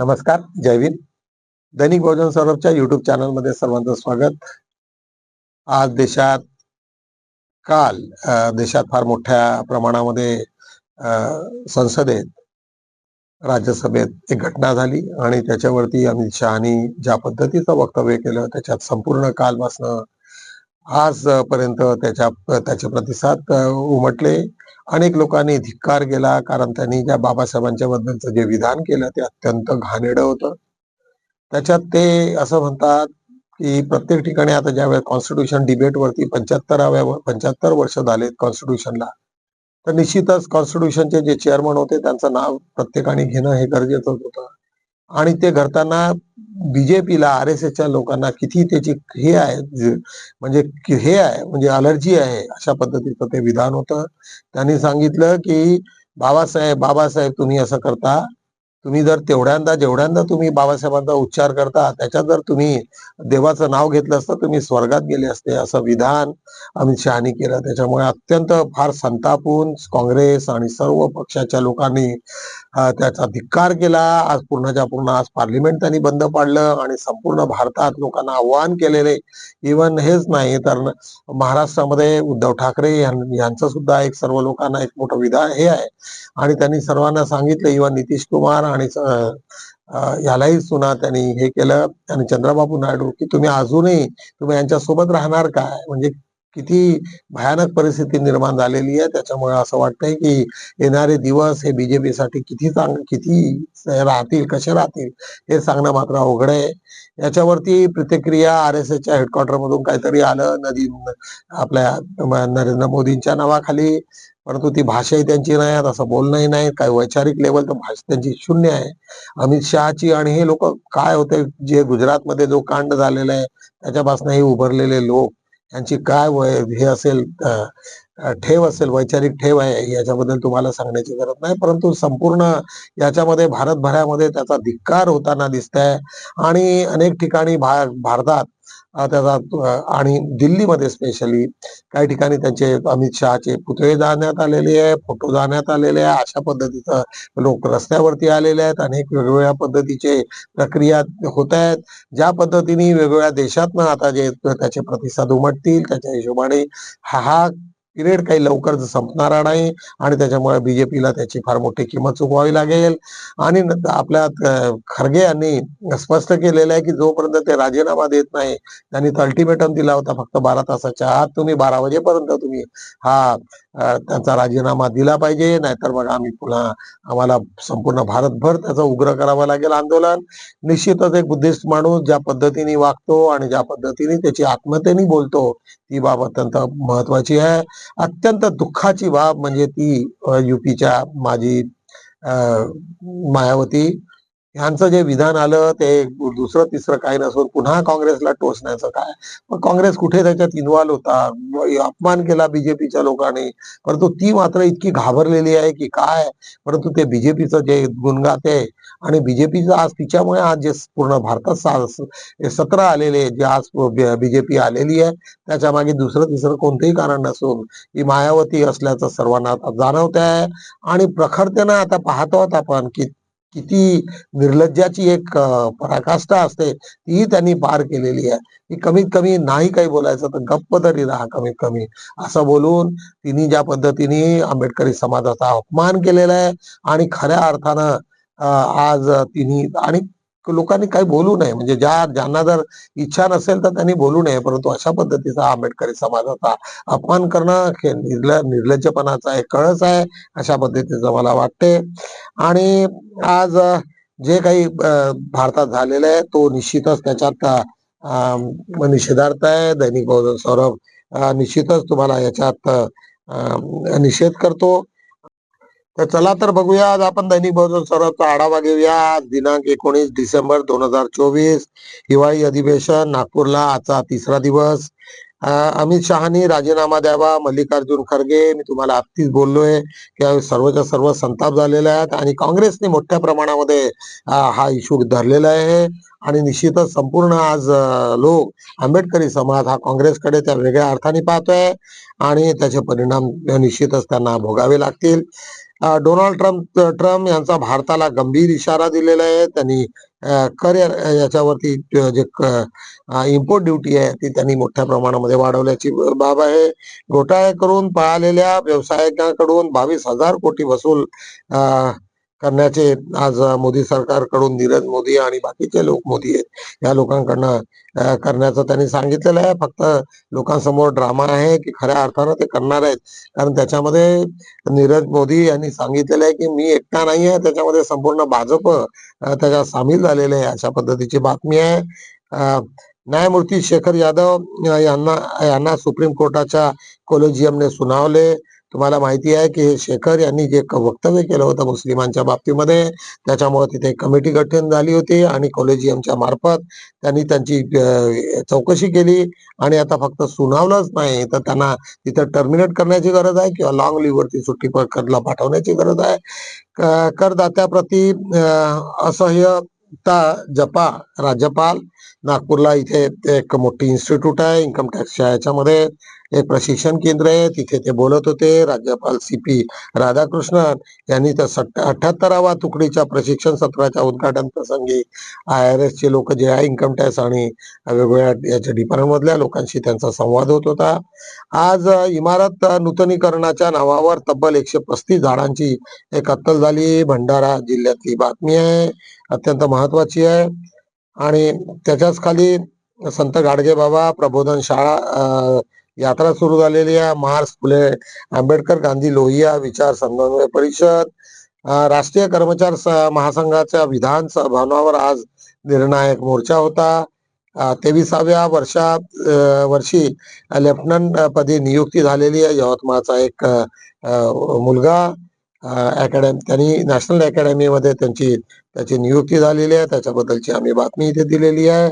नमस्कार जय दैनिक बहुजन सौरभच्या युट्यूब चॅनलमध्ये सर्वांचं स्वागत. आज देशात काल देशात फार मोठ्या प्रमाणामध्ये संसदेत राज्यसभेत एक घटना झाली आणि त्याच्यावरती अमित शहानी ज्या पद्धतीचं वक्तव्य केलं त्याच्यात संपूर्ण कालपासनं आजपर्यंत त्याच्या त्याचे प्रतिसाद उमटले. अनेक लोकांनी धिक्कार केला कारण त्यांनी ज्या बाबासाहेबांच्या बद्दलचं जे विधान केलं ते अत्यंत घाणेरडं होतं. त्याच्यात ते असं म्हणतात की प्रत्येक ठिकाणी आता ज्यावेळेस कॉन्स्टिट्यूशन डिबेटवरती पंच्याहत्तराव्या पंच्याहत्तर वर्ष झालेत कॉन्स्टिट्यूशनला तर निश्चितच कॉन्स्टिट्यूशनचे जे चेअरमन होते त्यांचं नाव प्रत्येकाने घेणं हे गरजेचं होतं. आणि ते घडताना बीजेपीला आर एस एसच्या लोकांना किती त्याची हे आहे म्हणजे हे आहे म्हणजे अलर्जी आहे अशा पद्धतीचं ते विधान होतं. त्यांनी सांगितलं की बाबासाहेब बाबासाहेब तुम्ही असं करता तुम्ही जर तेवढ्यांदा जेवढ्यांदा तुम्ही बाबासाहेबांचा उच्चार करता त्याच्यात जर तुम्ही देवाचं नाव घेतलं असतं तुम्ही स्वर्गात गेले असते असं विधान अमित शहानी केलं. त्याच्यामुळे अत्यंत फार संतापून काँग्रेस आणि सर्व पक्षाच्या लोकांनी त्याचा धिक्कार केला. आज पूर्णच्या पूर्ण आज पार्लिमेंट त्यांनी बंद पाडलं आणि संपूर्ण भारतात लोकांना आव्हान केलेले. इवन हेच नाही तर महाराष्ट्रामध्ये उद्धव ठाकरे यांचं सुद्धा एक सर्व लोकांना एक मोठं विधान हे आहे. आणि त्यांनी सर्वांना सांगितलं इवन नितीश कुमार आणि यालाही सुना त्यांनी हे केलं. आणि चंद्रबाबू नायडू की तुम्ही अजूनही तुम्ही यांच्यासोबत राहणार काय? म्हणजे किती भयानक परिस्थिती निर्माण झालेली आहे. त्याच्यामुळे असं वाटतंय की येणारे दिवस हे बीजेपीसाठी किती चांग किती राहतील कसे राहतील हे सांगणं मात्र अवघड आहे. याच्यावरती प्रतिक्रिया आर एस एसच्या हेडक्वार्टर मधून काहीतरी आलं. नदी आपल्या नरेंद्र मोदींच्या नावाखाली. परंतु ती भाषाही त्यांची नाही. आहे, असं बोलणंही नाही. काही वैचारिक लेवल तर भाषा त्यांची शून्य आहे. अमित शहाची आणि हे लोक काय होते? जे गुजरातमध्ये जो कांड झालेला आहे त्याच्यापासून हे उभरलेले लोक यांची काय वय हे असेल ठेव असेल वैचारिक ठेव आहे याच्याबद्दल तुम्हाला सांगण्याची गरज नाही. परंतु संपूर्ण याच्यामध्ये भारतभरामध्ये त्याचा धिक्कार होताना दिसत आहे आणि अनेक ठिकाणी भा भारतात त्याचा आणि दिल्लीमध्ये स्पेशली काही ठिकाणी त्यांचे अमित शहाचे पुतळे जाण्यात आलेले आहे फोटो जाण्यात आलेले आहे अशा पद्धतीचं लोक रस्त्यावरती आलेले आहेत अनेक वेगवेगळ्या पद्धतीचे प्रक्रिया होत आहेत. ज्या पद्धतीने वेगवेगळ्या देशातनं आता जे त्याचे प्रतिसाद उमटतील त्याच्या हिशोबाने हा हा पिरियड काही लवकर संपणारा नाही आणि त्याच्यामुळे बीजेपीला त्याची फार मोठी किंमत चुकवावी लागेल. आणि आपल्या खरगे यांनी स्पष्ट केलेलं आहे की जोपर्यंत ते राजीनामा देत नाही त्यांनी तर अल्टिमेटम दिला होता फक्त बारा तासाच्या आत. तुम्ही बारा वाजेपर्यंत तुम्ही हा त्यांचा राजीनामा दिला पाहिजे. नाहीतर मग आम्ही पुन्हा आम्हाला संपूर्ण भारतभर त्याचं उग्र करावं लागेल आंदोलन. निश्चितच एक बुद्धिस्ट माणूस ज्या पद्धतीने वागतो आणि ज्या पद्धतीने त्याची आत्मतेने बोलतो ती बाब अत्यंत महत्वाची आहे. अत्यंत दुःखाची बाब म्हणजे ती युपीच्या माजी अ, मायावती यांचं जे विधान आलं ते दुसरं तिसरं काही नसून पुन्हा काँग्रेसला टोचण्याचं काय? मग काँग्रेस कुठे त्याच्यात इन्व्हॉल्व्ह होता? अपमान केला बीजेपीच्या लोकांनी. परंतु ती मात्र इतकी घाबरलेली आहे की काय? परंतु ते बीजेपीचं जे गुणगाते आणि बीजेपीचं आज तिच्यामुळे आज जे पूर्ण भारतात सत्र आलेले जे आज बीजेपी आलेली आहे त्याच्यामागे दुसरं तिसरं कोणतंही कारण नसून ही मायावती असल्याचं सर्वांना आता जाणवत आहे आणि प्रखरतेनं आता पाहतो आहोत आपण की किती निर्लज्जाची एक पराकाष्ठा असते ती त्यांनी पार केलेली आहे. की कमीत कमी नाही काही बोलायचं तर गप्प तरी राहा कमीत कमी. असं बोलून तिने ज्या पद्धतीने आंबेडकरी समाजाचा अपमान केलेला आहे आणि खऱ्या अर्थानं आज तिने आणि लोकांनी काही बोलू नये. म्हणजे ज्या ज्यांना जर इच्छा नसेल तर त्यांनी बोलू नये. परंतु अशा पद्धतीचा आंबेडकरी समाजाचा अपमान करणं हे निर्ल निर्लज्जपणाचा एक कळस आहे अशा पद्धतीचं मला वाटते. आणि आज जे काही भारतात झालेलं आहे तो निश्चितच त्याच्यात अ, निषेधार्थ आहे. दैनिक बहुजन सौरभ निश्चितच तुम्हाला याच्यात निषेध करतो. तर चला तर बघूया आज आपण दैनिक बहुजन सौरभचा आढावा घेऊया. दिनांक एकोणीस डिसेंबर दोन हजार चोवीस. हिवाळी अधिवेशन नागपूरला आजचा तिसरा दिवस. अमित शहानी राजीनामा द्यावा मल्लिकार्जुन खरगे मी तुम्हाला आत्तीच बोललोय की सर्वच्या सर्व संताप झालेले आहेत आणि काँग्रेसने मोठ्या प्रमाणामध्ये हा इश्यू धरलेला आहे. आणि निश्चितच संपूर्ण आज लोक आंबेडकरी समाज हा काँग्रेसकडे त्या वेगळ्या अर्थाने पाहतोय आणि त्याचे परिणाम निश्चितच त्यांना भोगावे लागतील. डोनाल्ड ट्रम्प ट्रम्प यांचा भारताला गंभीर इशारा दिलेला आहे. त्यांनी कर याच्यावरती जे इम्पोर्ट ड्युटी आहे ती त्यांनी मोठ्या प्रमाणामध्ये वाढवल्याची बाब आहे. घोटाळे करून पळालेल्या व्यावसायिकांकडून बावीस हजार कोटी वसूल करण्याचे आज मोदी सरकारकडून नीरज मोदी आणि बाकीचे लोक मोदी आहेत. या लोकांकडनं करण्याचं त्यांनी सांगितलेलं आहे. फक्त लोकांसमोर ड्रामा आहे की खऱ्या अर्थानं ते करणार आहेत. कारण त्याच्यामध्ये नीरज मोदी यांनी सांगितलेलं आहे की मी एकटा नाही आहे. त्याच्यामध्ये संपूर्ण भाजप त्याच्यात सामील झालेले आहे. अशा पद्धतीची बातमी आहे. न्यायमूर्ती शेखर यादव यांना यांना सुप्रीम कोर्टाच्या कोलेजियमने सुनावले. तुम्हाला माहिती आहे की हे शेखर यांनी जे वक्तव्य केलं होतं मुस्लिमांच्या बाबतीमध्ये त्याच्यामुळे तिथे कमिटी गठन झाली होती आणि कॉलेजियमच्या मार्फत त्यांनी त्यांची चौकशी केली आणि आता फक्त सुनावलंच नाही. तर त्यांना तिथं टर्मिनेट करण्याची गरज आहे किंवा लॉंग लिव्हवरती सुट्टी करला पाठवण्याची गरज आहे. करदात्याप्रती असह्यता जपा राज्यपाल. नागपूरला इथे एक मोठी इन्स्टिट्यूट आहे इन्कम टॅक्सच्या याच्यामध्ये. एक प्रशिक्षण केंद्र आहे. तिथे ते बोलत होते. राज्यपाल सी पी राधाकृष्णन यांनी त्या अठ्याहत्तरावा तुकडीच्या प्रशिक्षण सत्राच्या उद्घाटन प्रसंगी आय आर एसचे लोक जे आहे इन्कम टॅक्स आणि वेगवेगळ्या याच्या डिपार्टमेंट मधल्या लोकांशी त्यांचा संवाद होत होता. आज इमारत नूतनीकरणाच्या नावावर तब्बल एकशे पस्तीस झाडांची एक कत्तल झाली. भंडारा जिल्ह्यातली बातमी आहे. अत्यंत महत्वाची आहे. आणि त्याच्याच खाली संत गाडगे बाबा प्रबोधन शाळा यात्रा सुरू झालेली आहे. महाराज फुले आंबेडकर गांधी लोहिया विचार समन्वय परिषद राष्ट्रीय कर्मचार महासंघाच्या विधान भवनावर आज निर्णायक मोर्चा होता. तेविसाव्या वर्षा वर्षी लेफ्टनंट पदी नियुक्ती झालेली आहे. यवतमाळचा एक मुलगा अकॅडमी त्यांनी नॅशनल अकॅडमीमध्ये त्यांची त्याची नियुक्ती झालेली आहे. त्याच्याबद्दलची आम्ही बातमी इथे दिलेली आहे.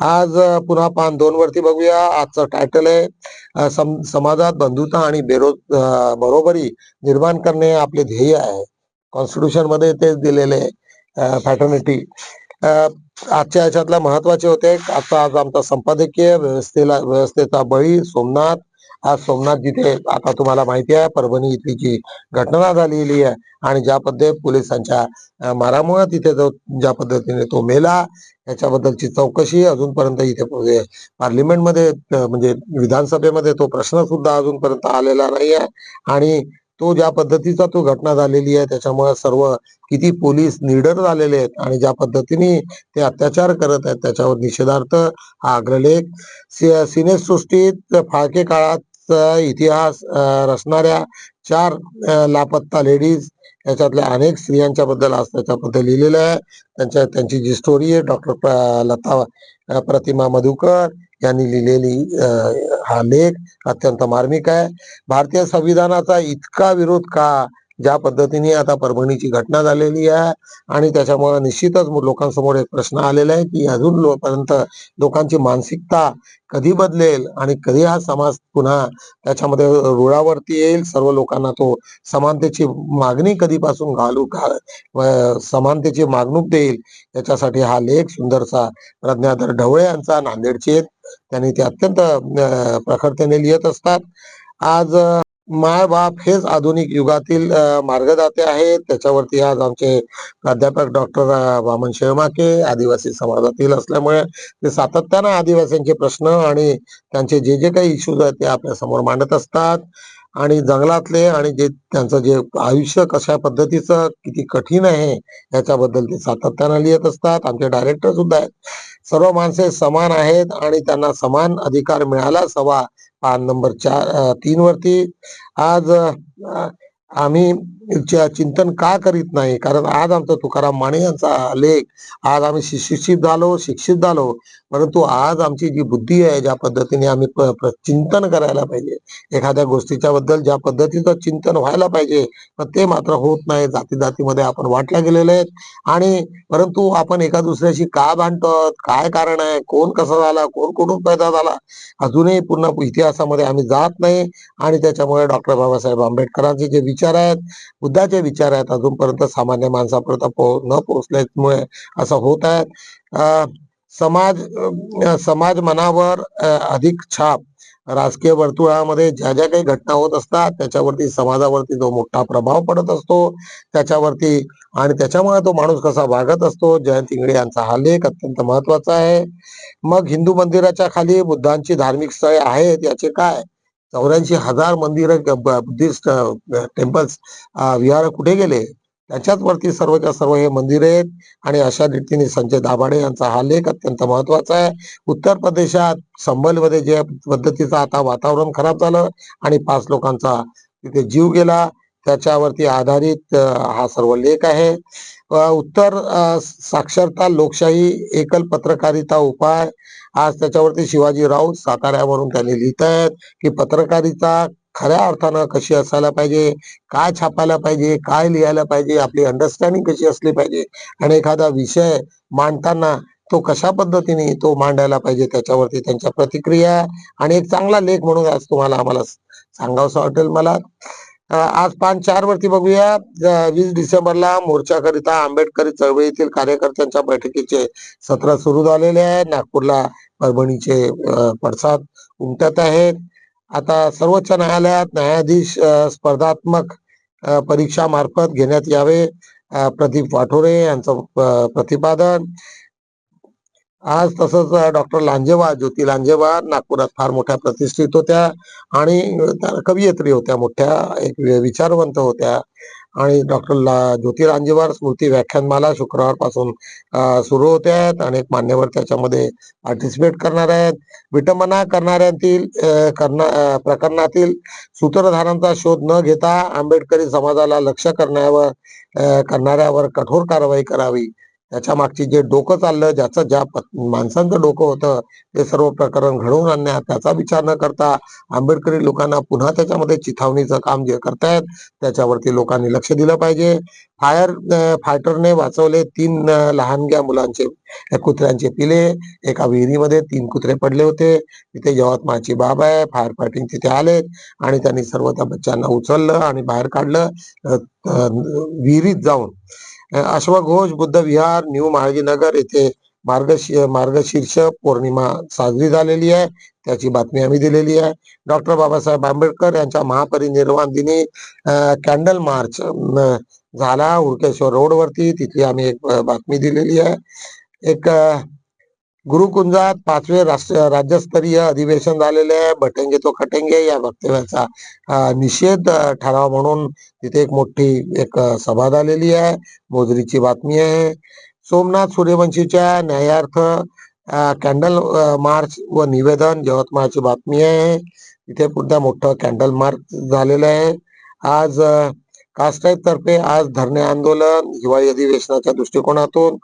आज पुन्हा पान दोन वरती बघूया. आजचं टायटल आहे सम- समाजात बंधुता आणि बेरोज बरोबरी निर्माण करणे आपले ध्येय आहे. कॉन्स्टिट्यूशनमध्ये तेच दिलेले फॅटर्निटी आजच्या याच्यातला महत्त्वाचे होते आता आज आमचा संपादकीय व्यवस्थेला व्यवस्थेचा बळी सोमनाथ. आज सोमनाथ जिथे आता तुम्हाला माहिती आहे परभणी इथली जी घटना झालेली आहे. आणि ज्या पद्धती पोलिसांच्या मारामुळे तिथे जो ज्या पद्धतीने तो मेला याच्याबद्दलची चौकशी अजूनपर्यंत इथे म्हणजे पार्लिमेंटमध्ये म्हणजे विधानसभेमध्ये तो प्रश्न सुद्धा अजूनपर्यंत आलेला नाही आहे. आणि तो ज्या पद्धतीचा तो घटना झालेली आहे त्याच्यामुळे सर्व किती पोलीस निडर झालेले आहेत आणि ज्या पद्धतीने ते अत्याचार करत आहेत त्याच्यावर निषेधार्थ हा अग्रलेख सिनेसृष्टीत फाळके काळात इतिहास रचणाऱ्या चार लापत्ता लेडीज याच्यातल्या अनेक स्त्रियांच्या बद्दल आज त्याच्याबद्दल लिहिलेलं आहे. त्यांच्या त्यांची जी स्टोरी आहे डॉक्टर लता प्रतिमा मधुकर यांनी लिहिलेली हा लेख अत्यंत मार्मिक आहे. भारतीय संविधानाचा इतका विरोध का ज्या पद्धतीने आता परभणीची घटना झालेली आहे आणि त्याच्यामुळे निश्चितच लोकांसमोर एक प्रश्न आलेला आहे की अजून लोपर्यंत लोकांची मानसिकता कधी बदलेल आणि कधी हा समाज पुन्हा त्याच्यामध्ये रुळावरती येईल? सर्व लोकांना तो समानतेची मागणी कधीपासून घालू घा समानतेची मागणूक देईल? याच्यासाठी हा लेख सुंदरसा प्रज्ञाधर ढवळे यांचा नांदेडचे त्यांनी ते अत्यंत प्रखरतेने लिहित असतात. आज अ, माय बाप हेच आधुनिक युगातील मार्गदाते आहेत. त्याच्यावरती आज आमचे प्राध्यापक डॉक्टर वामन शेळमाके आदिवासी समाजातील असल्यामुळे ते सातत्यानं आदिवासींचे प्रश्न आणि त्यांचे जे जे काही इश्यूज आहेत ते आपल्यासमोर मांडत असतात. आणि जंगलातले आणि जे त्यांचं जे आयुष्य कशा पद्धतीचं किती कठीण आहे याच्याबद्दल ते सातत्यानं लिहित असतात. आमचे डायरेक्टर सुद्धा आहेत. सर्व माणसे समान आहेत आणि त्यांना समान अधिकार मिळालाच हवा पान नंबर चार तीन वरती आज आम्ही चिंतन का करीत नाही? कारण आज आमचा तुकाराम माने यांचा लेख आज आम्ही सुशिक्षित झालो शिक्षित झालो. परंतु आज आमची जी बुद्धी आहे ज्या पद्धतीने आम्ही चिंतन करायला पाहिजे. एखाद्या गोष्टीच्या बद्दल ज्या पद्धतीचं चिंतन व्हायला पाहिजे ते मात्र होत नाही. जाती जातीमध्ये आपण वाटल्या गेलेले आहेत. आणि परंतु आपण एका दुसऱ्याशी का भांडतो काय कारण आहे? कोण कसा झाला? कोण कुठून पैदा झाला? अजूनही पूर्ण इतिहासामध्ये आम्ही जात नाही. आणि त्याच्यामुळे डॉक्टर बाबासाहेब आंबेडकरांचे जे विचार आहेत बुद्धाचे विचार आहेत अजूनपर्यंत सामान्य माणसापर्यंत पो न पोहोचल्यामुळे असं होत आहे. अं, समाज समाज मनावर अधिक छाप. राजकीय वर्तुळामध्ये ज्या ज्या काही घटना होत असतात त्याच्यावरती समाजावरती जो मोठा प्रभाव पडत असतो त्याच्यावरती आणि त्याच्यामुळे तो माणूस कसा वागत असतो जयंत इंगळे यांचा हा लेख अत्यंत महत्त्वाचा आहे. मग हिंदू मंदिराच्या खाली बुद्धांची धार्मिक स्थळे आहेत याचे काय? चौऱ्याऐंशी हजार मंदिर बुद्धिस्ट टेम्पल्स विहार कुठे गेले? त्याच्याच वरती सर्वच्या सर्व हे मंदिर आहेत. आणि अशा रीतीने संजय दाभाडे यांचा हा लेख अत्यंत महत्त्वाचा आहे. उत्तर प्रदेशात संबलमध्ये जे पद्धतीचं आता वातावरण खराब झालं आणि पाच लोकांचा तिथे जीव गेला त्याच्यावरती आधारित हा सर्व लेख आहे. उत्तर साक्षरता लोकशाही एकल पत्रकारिता उपाय आज त्याच्यावरती शिवाजी राऊत साताऱ्यावरून त्यांनी लिहित आहेत की पत्रकारिता खऱ्या अर्थानं कशी असायला पाहिजे काय छापायला पाहिजे काय लिहायला पाहिजे आपली अंडरस्टँडिंग कशी असली पाहिजे आणि एखादा विषय मांडताना तो कशा पद्धतीने तो मांडायला पाहिजे त्याच्यावरती त्यांच्या प्रतिक्रिया आणि एक चांगला लेख म्हणून आज तुम्हाला आम्हाला सांगावंसं वाटेल मला. आज पाच चार वरती बघूया. वीस डिसेंबरला मोर्चाकरिता आंबेडकरी चळवळीतील कार्यकर्त्यांच्या बैठकीचे सत्र सुरू झालेले आहे. नागपूरला परभणीचे पडसाद उमटत आहेत. आता सर्वोच्च न्यायालयात न्यायाधीश स्पर्धात्मक परीक्षा मार्फत घेण्यात यावे प्रदीप वाठोरे यांचं प्रतिपादन. आज तसंच डॉक्टर लांजेवा ज्योती लांजेवा नागपुरात फार मोठ्या प्रतिष्ठित होत्या आणि त्या कवयित्री होत्या मोठ्या एक विचारवंत होत्या. आणि डॉक्टर ला ज्योती लांजेवार स्मृती व्याख्यानमाला शुक्रवारपासून सुरू होत आहेत अनेक मान्यवर त्याच्यामध्ये पार्टिसिपेट करणार आहेत. विटंबना करणाऱ्यांतील करणार प्रकरणातील सूत्रधारांचा शोध न घेता आंबेडकरी समाजाला लक्ष करण्यावर करणाऱ्यावर कठोर कारवाई करावी. त्याच्या मागची जे डोकं चाललं ज्याचं ज्या माणसांचं डोकं होतं ते सर्व प्रकरण घडवून आणण्यात त्याचा विचार न करता आंबेडकरी लोकांना पुन्हा त्याच्यामध्ये चिथावणीचं काम जे करतायत त्याच्यावरती लोकांनी लक्ष दिलं पाहिजे. फायर फायटरने वाचवले तीन लहानग्या मुलांचे कुत्र्यांचे पिले एका विहिरीमध्ये तीन कुत्रे पडले होते. तिथे यवतमाळची बाब आहे फायर फायटिंग तिथे आले आणि त्यांनी सर्व त्या बच्चांना उचललं आणि बाहेर काढलं. विहिरीत जाऊन अश्वघोष बुद्ध विहार न्यू महाळगीनगर येथे मार्गशी मार्गशीर्ष पौर्णिमा साजरी झालेली आहे. त्याची बातमी आम्ही दिलेली आहे. डॉक्टर बाबासाहेब आंबेडकर यांच्या महापरिनिर्वाण दिनी कॅन्डल मार्च झाला. उडकेश्वर रोडवरती तिथली आम्ही एक बातमी दिलेली आहे. एक गुरुकुंजात पाचवे राष्ट्र राज्यस्तरीय अधिवेशन झालेले आहे. बटेंगे तो खटेंगे या वक्तव्याचा निषेध ठराव म्हणून तिथे एक मोठी एक सभा झालेली आहे. मोजरीची बातमी आहे. सोमनाथ सूर्यवंशीच्या न्यायार्थ कॅन्डल मार्च व निवेदन यवतमाळची बातमी आहे. तिथे पुन्हा मोठं कॅन्डल मार्च झालेलं आहे. आज अ, तर्फे आज धरणे आंदोलन हिवाळी अधिवेशनाच्या दृष्टिकोनातून.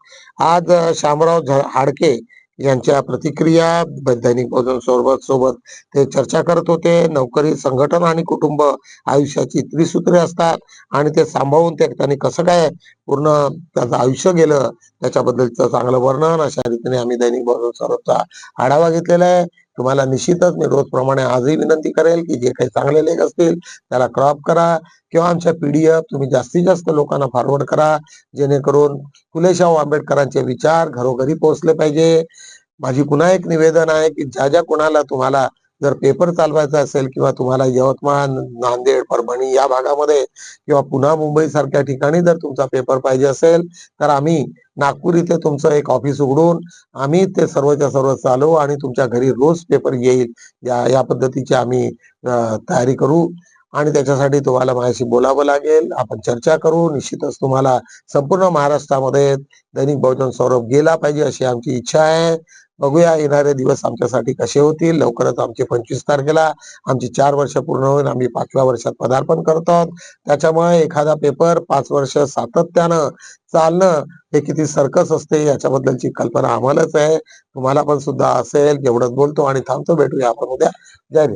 आज शामराव झ- हाडके यांच्या प्रतिक्रिया दैनिक भोजन सोबत सोबत ते चर्चा करत होते. नोकरी संघटन आणि कुटुंब आयुष्याची त्रिसूत्रे असतात आणि ते सांभाळून ते त्यांनी कसं काय पूर्ण त्याचं आयुष्य गेलं त्याच्याबद्दलचं चांगलं वर्णन अशा रीतीने आम्ही दैनिक भोजन सर्वचा आढावा घेतलेला आहे. तुम्हाला निश्चितच मी रोजप्रमाणे आजही विनंती करेल की जे काही चांगले लेख असतील त्याला क्रॉप करा किंवा आमच्या पीडीएफ तुम्ही जास्तीत जास्त लोकांना फॉरवर्ड करा जेणेकरून फुलेशाहू आंबेडकरांचे विचार घरोघरी पोहोचले पाहिजे. माझी पुन्हा एक निवेदन आहे की ज्या ज्या कोणाला तुम्हाला जर पेपर चालवायचा असेल किंवा तुम्हाला यवतमाळ नांदेड परभणी या भागामध्ये किंवा पुन्हा मुंबई सारख्या ठिकाणी जर तुमचा पेपर पाहिजे असेल तर आम्ही नागपूर इथे तुमचं एक ऑफिस उघडून आम्ही ते सर्वच्या सर्व चालवू आणि तुमच्या घरी रोज पेपर येईल. या या पद्धतीची आम्ही तयारी करू. आणि त्याच्यासाठी तुम्हाला माझ्याशी बोलावं लागेल. आपण चर्चा करू. निश्चितच तुम्हाला संपूर्ण महाराष्ट्रामध्ये दैनिक बहुजन सौरभ गेला पाहिजे अशी आमची इच्छा आहे. बघूया येणारे दिवस आमच्यासाठी कसे होतील? लवकरच आमची पंचवीस तारखेला आमची चार वर्ष पूर्ण होईल आम्ही पाचव्या वर्षात पदार्पण करतो. त्याच्यामुळे एखादा पेपर पाच वर्ष सातत्यानं चालणं हे किती सर्कस असते याच्याबद्दलची कल्पना आम्हालाच आहे. तुम्हाला पण सुद्धा असेल. एवढंच बोलतो आणि थांबतो. भेटूया आपण उद्या. जय